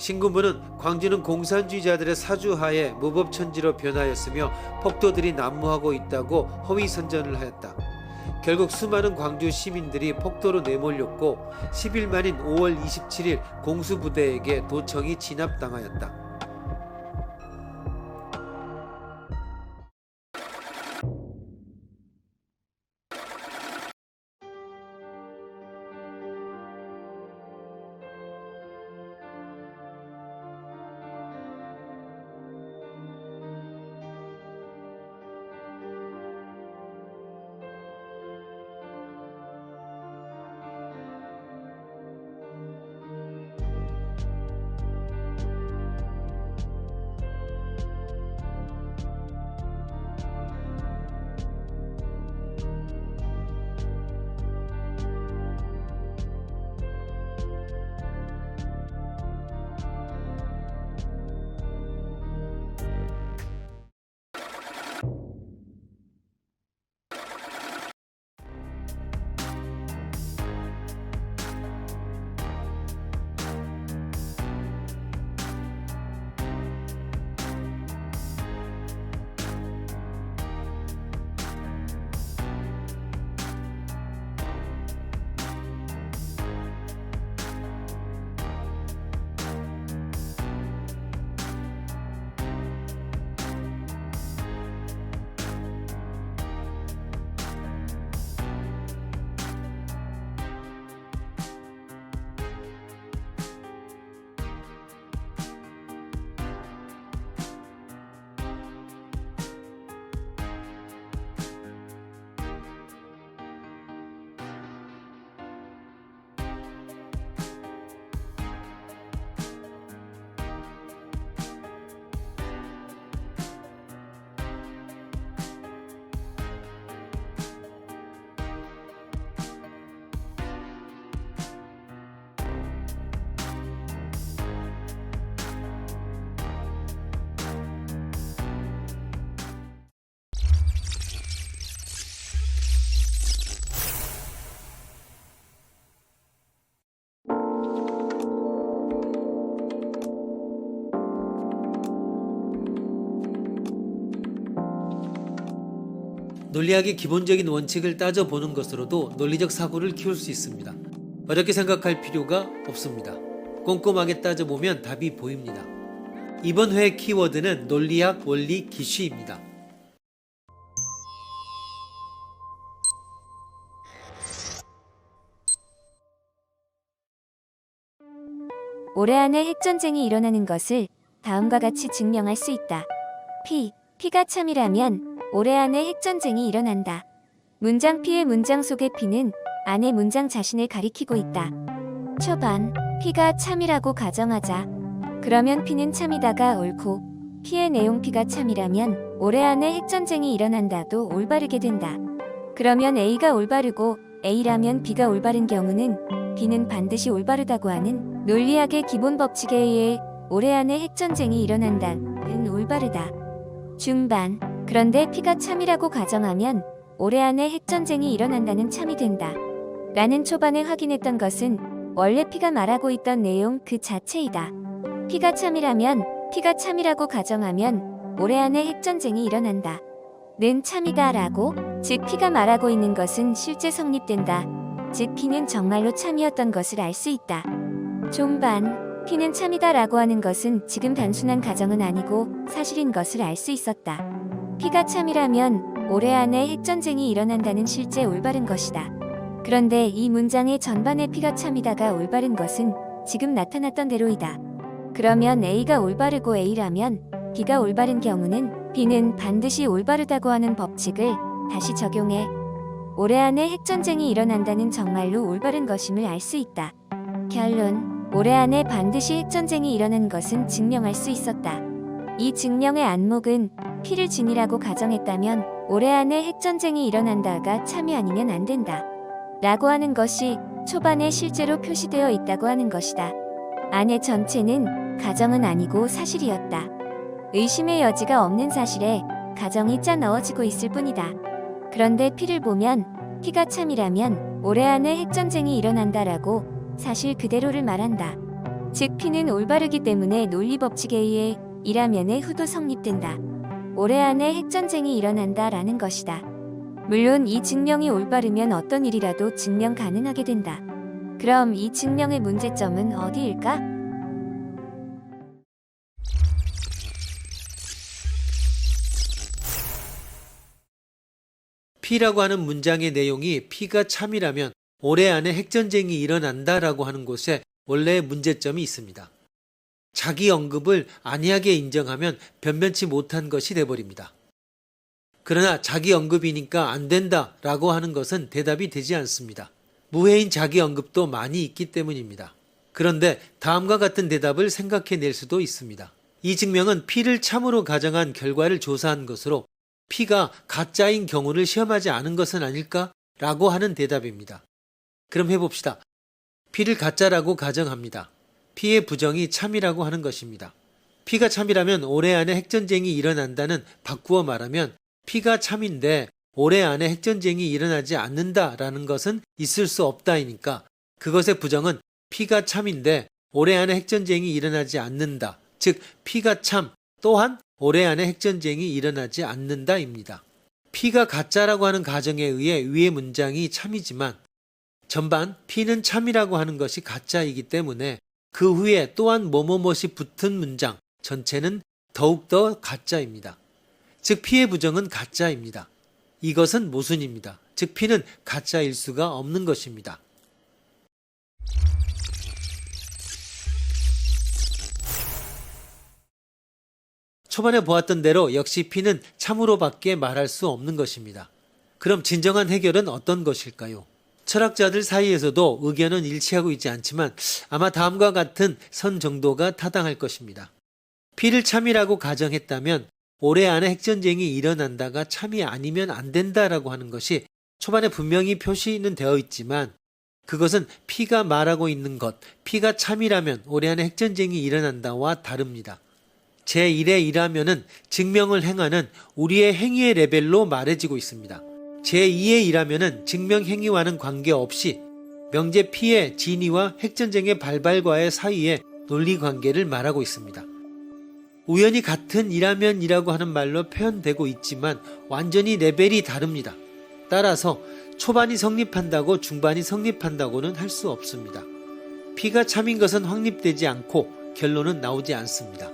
신군부는 광주는 공산주의자들의 사주하에 무법천지로 변하였으며 폭도들이 난무하고 있다고 허위 선전을 하였다. 결국 수많은 광주 시민들이 폭도로 내몰렸고 10일 만인 5월 27일 공수부대에게 도청이 진압당하였다. 논리학의 기본적인 원칙을 따져보는 것으로도 논리적 사고를 키울 수 있습니다. 어렵게 생각할 필요가 없습니다. 꼼꼼하게 따져보면 답이 보입니다. 이번 회의 키워드는 논리학 원리 기쉬입니다. 올해 안에 핵전쟁이 일어나는 것을 다음과 같이 증명할 수 있다. P. P가 참이라면 올해 안에 핵전쟁이 일어난다. 문장 P의 문장 속의 P는 안의 문장 자신을 가리키고 있다. 초반 P가 참이라고 가정하자. 그러면 P는 참이다가 옳고 P의 내용 P가 참이라면 올해 안에 핵전쟁이 일어난다도 올바르게 된다. 그러면 A가 올바르고 A라면 B가 올바른 경우는 B는 반드시 올바르다고 하는 논리학의 기본 법칙에 의해 올해 안에 핵전쟁이 일어난다는 올바르다. 중반 그런데 P가 참이라고 가정하면 올해 안에 핵전쟁이 일어난다는 참이 된다. 라는 초반에 확인했던 것은 원래 P가 말하고 있던 내용 그 자체이다. P가 참이라면 P가 참이라고 가정하면 올해 안에 핵전쟁이 일어난다. 는 참이다 라고 즉 P가 말하고 있는 것은 실제 성립된다. 즉 P는 정말로 참이었던 것을 알 수 있다. 종반 P는 참이다 라고 하는 것은 지금 단순한 가정은 아니고 사실인 것을 알 수 있었다. P가 참이라면 올해 안에 핵전쟁이 일어난다는 실제 올바른 것이다. 그런데 이 문장의 전반에 P가 참이다가 올바른 것은 지금 나타났던 대로이다. 그러면 A가 올바르고 A라면 B가 올바른 경우는 B는 반드시 올바르다고 하는 법칙을 다시 적용해 올해 안에 핵전쟁이 일어난다는 정말로 올바른 것임을 알 수 있다. 결론 올해 안에 반드시 핵전쟁이 일어난 것은 증명할 수 있었다. 이 증명의 안목은 피를 진이라고 가정했다면 올해 안에 핵전쟁이 일어난다가 참이 아니면 안 된다. 라고 하는 것이 초반에 실제로 표시되어 있다고 하는 것이다. 안의 전체는 가정은 아니고 사실이었다. 의심의 여지가 없는 사실에 가정이 짜 넣어지고 있을 뿐이다. 그런데 피를 보면 피가 참이라면 올해 안에 핵전쟁이 일어난다라고 사실 그대로를 말한다. 즉 P는 올바르기 때문에 논리 법칙에 의해 일하면의 후도 성립된다. 올해 안에 핵전쟁이 일어난다라는 것이다. 물론 이 증명이 올바르면 어떤 일이라도 증명 가능하게 된다. 그럼 이 증명의 문제점은 어디일까? P라고 하는 문장의 내용이 P가 참이라면 올해 안에 핵전쟁이 일어난다라고 하는 곳에 원래의 문제점이 있습니다. 자기 언급을 안이하게 인정하면 변변치 못한 것이 돼버립니다. 그러나 자기 언급이니까 안 된다 라고 하는 것은 대답이 되지 않습니다. 무해인 자기 언급도 많이 있기 때문입니다. 그런데 다음과 같은 대답을 생각해낼 수도 있습니다. 이 증명은 P를 참으로 가정한 결과를 조사한 것으로 P가 가짜인 경우를 시험하지 않은 것은 아닐까? 라고 하는 대답입니다. 그럼 해봅시다. P를 가짜라고 가정합니다. P의 부정이 참이라고 하는 것입니다. P가 참이라면 올해 안에 핵전쟁이 일어난다는 바꾸어 말하면 P가 참인데 올해 안에 핵전쟁이 일어나지 않는다라는 것은 있을 수 없다이니까 그것의 부정은 P가 참인데 올해 안에 핵전쟁이 일어나지 않는다. 즉 P가 참 또한 올해 안에 핵전쟁이 일어나지 않는다입니다. P가 가짜라고 하는 가정에 의해 위의 문장이 참이지만 전반 P는 참이라고 하는 것이 가짜이기 때문에 그 후에 또한 뭐뭐뭇이 붙은 문장 전체는 더욱더 가짜입니다. 즉 P의 부정은 가짜입니다. 이것은 모순입니다. 즉 P는 가짜일 수가 없는 것입니다. 초반에 보았던 대로 역시 P는 참으로밖에 말할 수 없는 것입니다. 그럼 진정한 해결은 어떤 것일까요? 철학자들 사이에서도 의견은 일치하고 있지 않지만 아마 다음과 같은 선 정도가 타당할 것입니다. P를 참이라고 가정했다면 올해 안에 핵전쟁이 일어난다가 참이 아니면 안 된다라고 하는 것이 초반에 분명히 표시는 되어 있지만 그것은 P가 말하고 있는 것, P가 참이라면 올해 안에 핵전쟁이 일어난다와 다릅니다. 제1의 일하면은 증명을 행하는 우리의 행위의 레벨로 말해지고 있습니다. 제2의 일하면은 증명 행위와는 관계없이 명제 P의 진위와 핵전쟁의 발발과의 사이의 논리 관계를 말하고 있습니다. 우연히 같은 일하면이라고 하는 말로 표현되고 있지만 완전히 레벨이 다릅니다. 따라서 초반이 성립한다고 중반이 성립한다고는 할 수 없습니다. P가 참인 것은 확립되지 않고 결론은 나오지 않습니다.